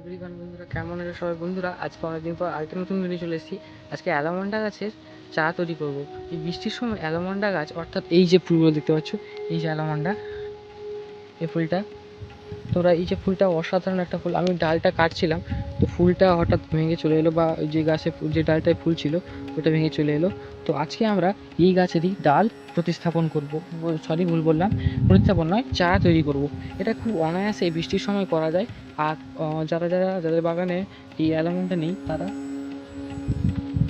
Everyone বন্ধুরা, কেমন আছে সবাই? বন্ধুরা, আজকে অনেকদিন পর আরেকটা নতুন ভিডিও চলে এসেছি। আজকে অ্যালামন্ডা গাছের চা তৈরি করব। এই বৃষ্টির সময় অ্যালামন্ডা গাছ, অর্থাৎ এই যে ফুলগুলো দেখতে পাচ্ছ, এই যে অ্যালামন্ডা এই ফুলটা তোরা এই যে ফুলটা অসাধারণ একটা ফুল, আমি ডালটা কাটছিলাম, তো ফুলটা হঠাৎ ভেঙে চলে এলো বা যে গাছে যে ডালটায় ফুল ছিল, ওটা ভেঙে চলে এলো। তো আজকে আমরা এই গাছেরই ডাল প্রতিস্থাপন করব। সরি, ভুল বললাম। প্রতিস্থাপন নয়, চারা তৈরি করব। এটা খুব অনায়াসে বৃষ্টির সময় করা যায়। আর যারা যারা, যাদের বাগানে এই অ্যালামন্ডা নেই, তারা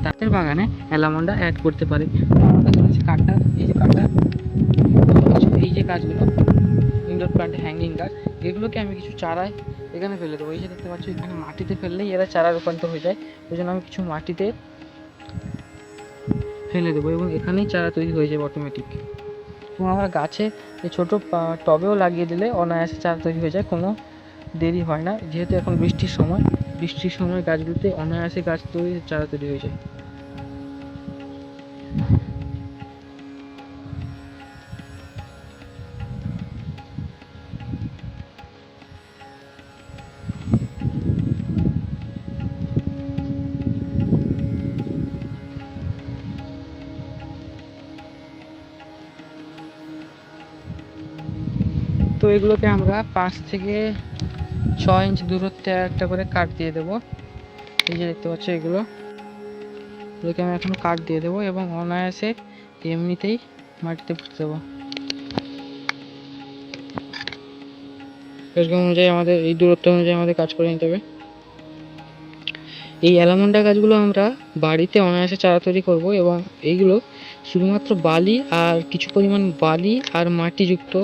তাদের বাগানে অ্যালামন্ডা অ্যাড করতে পারে। কাঠটা, এই যে কাঠটা, এই যে গাছগুলো ইনডোর প্লান্টে হ্যাঙ্গিং গাছ এগুলোকে আমি কিছু চারায় এখানে ফেলে দেবো। এই যে দেখতে পাচ্ছ, এখানে মাটিতে ফেললেই এরা চারা রূপান্তর হয়ে যায়। ওই জন্য আমি কিছু মাটিতে ফেলে দেবো এবং এখানেই চারা তৈরি হয়ে যাবে অটোমেটিক এবং আমরা গাছে এই ছোটো টবেও লাগিয়ে দিলে অনায়াসে চারা তৈরি হয়ে যায়, কোনো দেরি হয় না। যেহেতু এখন বৃষ্টির সময় বৃষ্টির সময় গাছগুলোতে অনায়াসে গাছ তৈরি, চারা তৈরি হয়ে যায়। তো এগুলোকে আমরা পাঁচ থেকে ছয় ইঞ্চ দূরত্বে একটা করে কাট দিয়ে দেবো। এই যে দেখতে পাচ্ছ এগুলো। এগুলোকে আমি এখন কাট দিয়ে দেবো এবং অনায়াসে এমনিতেই মাটিতে পুঁতে দেবো। এরকম অনুযায়ী আমাদের, এই দূরত্ব অনুযায়ী আমাদের কাজ করে নিতে হবে। এই অ্যালামন্ডা গাছগুলো আমরা বাড়িতে অনায়াসে চারা তৈরি করব এবং এইগুলো শুধুমাত্র বালি আর কিছু পরিমাণ বালি আর মাটিযুক্ত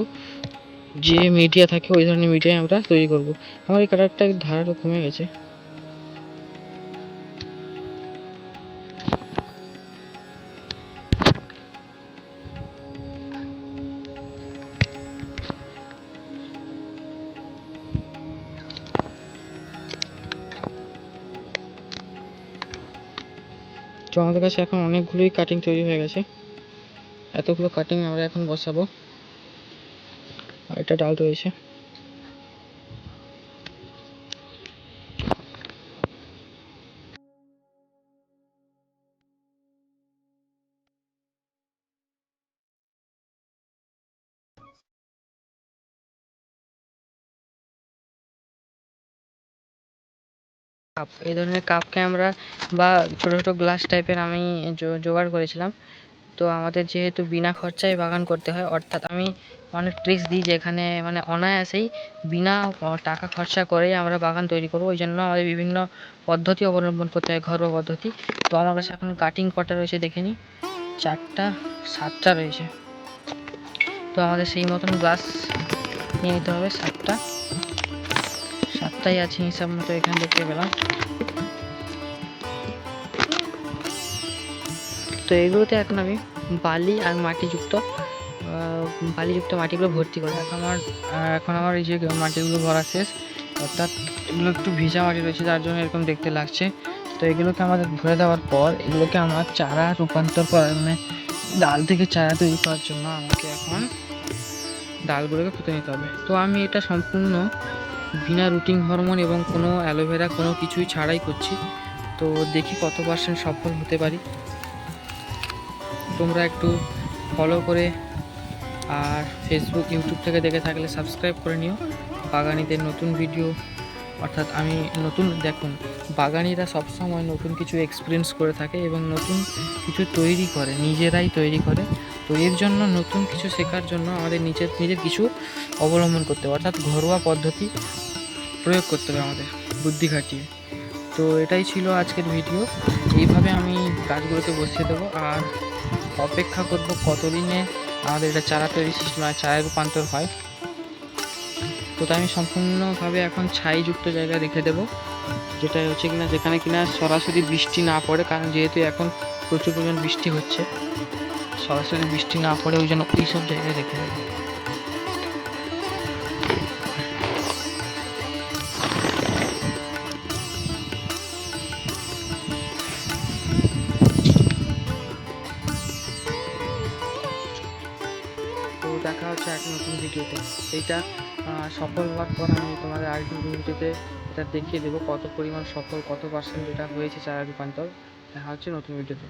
যে মিডিয়া থাকে, ওই ধরনের মিডিয়ায় আমরা তৈরি করব। আমার এই কালারটা ধারাটা কমে গেছে। তো আমাদের কাছে এখন অনেকগুলোই কাটিং তৈরি হয়ে গেছে। এতগুলো কাটিং আমরা এখন বসাবো। এটা ডাল রয়েছে। কাপ এই ধরনের কাপকে আমরা বা ছোট ছোট গ্লাস টাইপের আমি জোগাড় করেছিলাম। তো আমাদের যেহেতু বিনা খরচায় বাগান করতে হয়, অর্থাৎ আমি অনেক ট্রিক্স দিই যেখানে মানে অনায়াসেই বিনা টাকা খরচা করেই আমরা বাগান তৈরি করব। ওই জন্য আমাদের বিভিন্ন পদ্ধতি অবলম্বন করতে হয়, ঘরোয়া পদ্ধতি। তো আমার কাছে এখন কাটিং কটা রয়েছে, দেখে নিই। চারটা, সাতটা রয়েছে। তো আমাদের সেই মতন গ্লাস নিয়ে নিতে হবে, সাতটা। সাতটাই আছে হিসাব মতো এখানে দেখতে পেলাম। তো এগুলোতে এখন আমি বালি আর মাটিযুক্ত বালিযুক্ত মাটিগুলো ভর্তি করব। এখন আমার এখন আমার এই যে মাটিগুলো ভরা শেষ, অর্থাৎ এগুলো একটু ভিজা মাটি রয়েছে, যার জন্য এরকম দেখতে লাগছে। তো এগুলোকে আমাদের ভরে দেওয়ার পর এগুলোকে আমার চারা রূপান্তর করার মানে ডাল থেকে চারা তৈরি করার জন্য আমাকে এখন ডালগুলোকে পুঁতে নিতে হবে। তো আমি এটা সম্পূর্ণ বিনা রুটিন হরমোন এবং কোনো অ্যালোভেরা কোনো কিছুই ছাড়াই করছি। তো দেখি কত পার্সেন্ট সফল হতে পারি। তোমরা একটু ফলো করে আর ফেসবুক ইউটিউব থেকে দেখে থাকলে সাবস্ক্রাইব করে নিও। বাগানিদের নতুন ভিডিও অর্থাৎ আমি নতুন, দেখুন, বাগানিরা সবসময় নতুন কিছু এক্সপিরিয়েন্স করে থাকে এবং নতুন কিছু তৈরি করে, নিজেরাই তৈরি করে। তো এর জন্য নতুন কিছু শেখার জন্য আমাদের নিজের নিজের কিছু অবলম্বন করতে হবে, অর্থাৎ ঘরোয়া পদ্ধতি প্রয়োগ করতে হবে আমাদের, বুদ্ধি খাটিয়ে। তো এটাই ছিল আজকের ভিডিও এইভাবে আমি গাছগুলোকে বসিয়ে দেবো। আর অপেক্ষা করব কতদিনে আমাদের এটা চারা তৈরি সিস্টেম মানে চারায় রূপান্তর হয়। তো তাই আমি সম্পূর্ণভাবে এখন ছাইযুক্ত জায়গা রেখে দেবো। যেটা হচ্ছে কিনা, যেখানে কিনা সরাসরি বৃষ্টি না পড়ে, কারণ যেহেতু এখন প্রচুর পরিমাণ বৃষ্টি হচ্ছে, সরাসরি বৃষ্টি না পড়ে ওই জন্য ওই সব জায়গায় রেখে দেবো। হচ্ছে এক নতুন ভিডিও ভিডিওতে এইটা সফল হওয়ার পর আমি তোমাদের আরেকটি ভিডিওতে এটা দেখিয়ে দেবো কত পরিমাণ সফল, কত পার্সেন্ট এটা হয়েছে চারা রূপান্তর। দেখা হচ্ছে নতুন ভিডিওতে